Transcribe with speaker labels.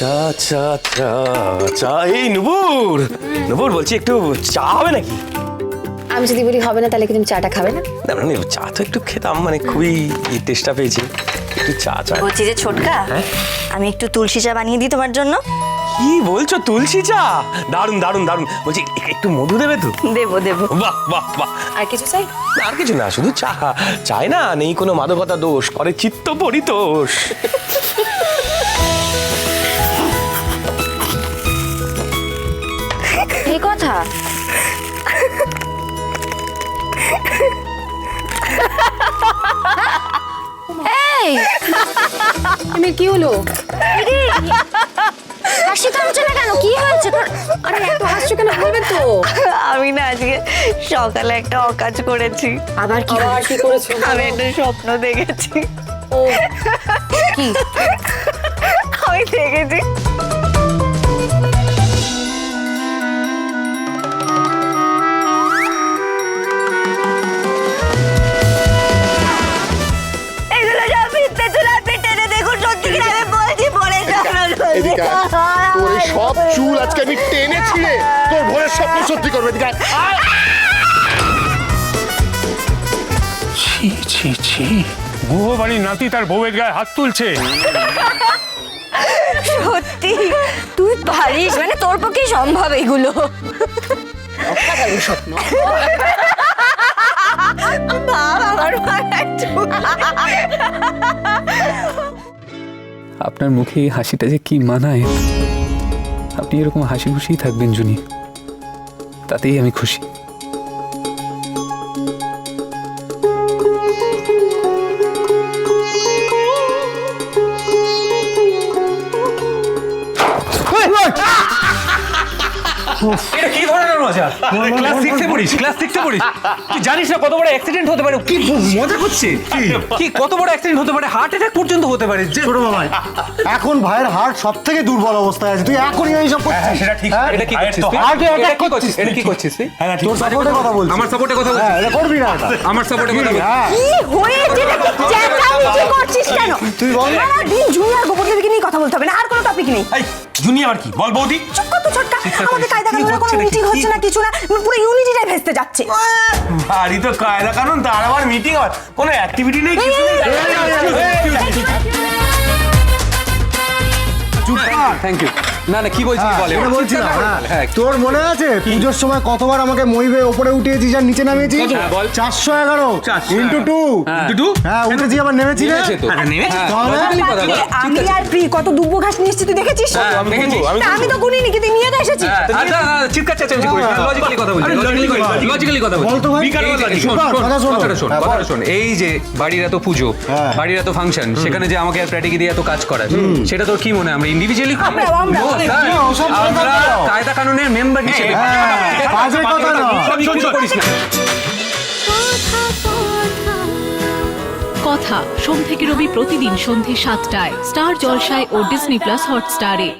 Speaker 1: চা চা চা চা এই নুপুর নুপুর বলছি একটু চা হবে নাকি?
Speaker 2: আমি যদি বলি হবে না তাহলে কি তুমি চাটা খাবে না?
Speaker 1: না মানে চা তো একটু খেতাম মানে খুবই টেস্টটা পেয়েছি। একটু চা চা।
Speaker 3: বলছি যে ছোটকা
Speaker 1: হ্যাঁ?
Speaker 3: আমি একটু তুলসী চা বানিয়ে দিই তোমার জন্য।
Speaker 1: কি বলছো তুলসী চা? দারুণ দারুণ দারুণ বলছি একটু মধু দেবে তো?
Speaker 3: দেবো দেবো।
Speaker 1: বাহ বাহ বাহ।
Speaker 2: আর কিছু চাই?
Speaker 1: আর কিছু না শুধু চা। চায় না নেই কোনো মাদকতা দোষ করে চিত্ত পরিতোষ
Speaker 2: কথা এই! কি হলো? হাসি থামছে না কেন? কি হয়েছে তোর? আরে এত হাসছো কেন বলবে তো?
Speaker 3: আমি না আজকে সকালে একটা অকাজ করেছি।
Speaker 2: আবার কি আবার কি করেছ?
Speaker 3: আমি একটা স্বপ্ন দেখেছি।
Speaker 2: ও। কি
Speaker 3: আমি দেখেছি সব পিঠে দেখুন সত্যি কিনা আমি বলছি পরে
Speaker 4: এদিকে আয়। তোর এই সব চুল আজকে আমি টেনে ছিঁড়ে তোর ভোরের স্বপ্ন সত্যি করবে এদিকে আয়। আয়।
Speaker 5: ছি ছি ছি গুহবাড়ির নাতি তার বউয়ের গায়ে হাত তুলছে
Speaker 3: সত্যি তুই পারিস মানে তোর পক্ষে সম্ভব এগুলো
Speaker 2: স্বপ্ন
Speaker 3: আমার চুল।
Speaker 6: আপনার মুখে এই হাসিটা যে কি মানায়? আপনি এরকম হাসি খুশিই থাকবেন, জুনি। তাতেই আমি খুশি।
Speaker 7: এটা কি ধরনের মজা? ক্লাস সিক্সে পড়িস ক্লাস সিক্সে পড়িস। তুই জানিস না কত বড় অ্যাক্সিডেন্ট হতে পারে? কি মজা করছে? কি? কত বড় অ্যাক্সিডেন্ট হতে পারে? হার্ট অ্যাটাক পর্যন্ত হতে পারে। যে
Speaker 8: ছোট মামাই এখন ভাইয়ের হার্ট সব থেকে দুর্বল অবস্থায় আছে। তুই এখনই এইসব করছিস?
Speaker 7: সেটা ঠিক।
Speaker 8: হ্যাঁ?
Speaker 7: এটা কি করছিস তুই?
Speaker 8: Heart attack
Speaker 7: এটা কি করছিস? এটা কি করছিস তুই?
Speaker 8: তোর সাপোর্টে কথা বলছিস
Speaker 7: আমার সাপোর্টে কথা
Speaker 8: হ্যাঁ
Speaker 7: বলছিস।
Speaker 8: এটা করবি না
Speaker 7: আমার সাপোর্টে কথা বলছিস।
Speaker 8: হ্যাঁ।
Speaker 3: কি হয়েছে? নাকি চেঁচামেচি করছিস কেন
Speaker 8: তুই বল না।
Speaker 3: দিন জুনিয়ার গোপন দেবীকে নিয়ে কথা বলতে হবে না আর কোনো টপিক নেই
Speaker 7: এই জুনিয়র কি বল বৌদি
Speaker 3: চুপ কর তো ছোটকা আমাদের কায়দা কানুন কোনো মিটিং হচ্ছে না কিছু না পুরো ইউনিটিটাই ভেস্তে যাচ্ছে
Speaker 1: বাড়ি তো কায়দা কানুন তার আবার মিটিং হয় কোনো অ্যাক্টিভিটি নেই কিছু নেই
Speaker 6: থ্যাংক ইউ না না কি বলছিস বলে
Speaker 8: এটা বলছিলাম হ্যাঁ।
Speaker 6: হ্যাঁ
Speaker 8: তোর মনে আছে? পুজোর সময় কতবার আমাকে মইবে ওপরে উঠিয়েছিস আর নিচে নামিয়েছিস
Speaker 6: হ্যাঁ, বল।
Speaker 8: চারশো এগারো।
Speaker 7: 411
Speaker 8: ইন্টু টু
Speaker 7: দুটু
Speaker 8: হ্যাঁ। উঠেছি আবার নেমেছি রে।
Speaker 6: হ্যাঁ।
Speaker 3: আমি আর প্রি কত দুব্বো ঘাস নিয়ে এসেছি তুই দেখেছিস?
Speaker 6: হ্যাঁ, আমি
Speaker 1: দেখেছি, আমি
Speaker 3: তো গুনিনি কিন্তু নিয়ে তো এসেছি।
Speaker 6: হ্যাঁ,
Speaker 7: আচ্ছা চিৎকার চেঁচামেচি করিস লজিক্যালি কথা বলছি লজিক্যালি কথা
Speaker 8: বল তো ভাই।
Speaker 7: শোন
Speaker 8: কথা
Speaker 7: শোন।
Speaker 8: শোনো।
Speaker 7: কথাটা শোন
Speaker 8: হ্যাঁ,
Speaker 7: কথাটা শোন। এই যে বাড়ির এত পুজো
Speaker 8: হ্যাঁ।
Speaker 7: বাড়ির এত ফাংশন সেখানে যে আমাকে আর প্র্যাটিকে দিয়ে এত কাজ করায় সেটা তোর কি মনে হয়? আমরা ইন্ডিভিজুয়ালি
Speaker 3: আমরা,
Speaker 7: কায়দা কানুনের মেম্বার হিসেবে
Speaker 8: হ্যাঁ, বাজে কথা
Speaker 7: না
Speaker 9: কথা সোম থেকে রবি প্রতিদিন সন্ধে সাতটায় স্টার জলসায় ও ডিসনি প্লাস হটস্টারে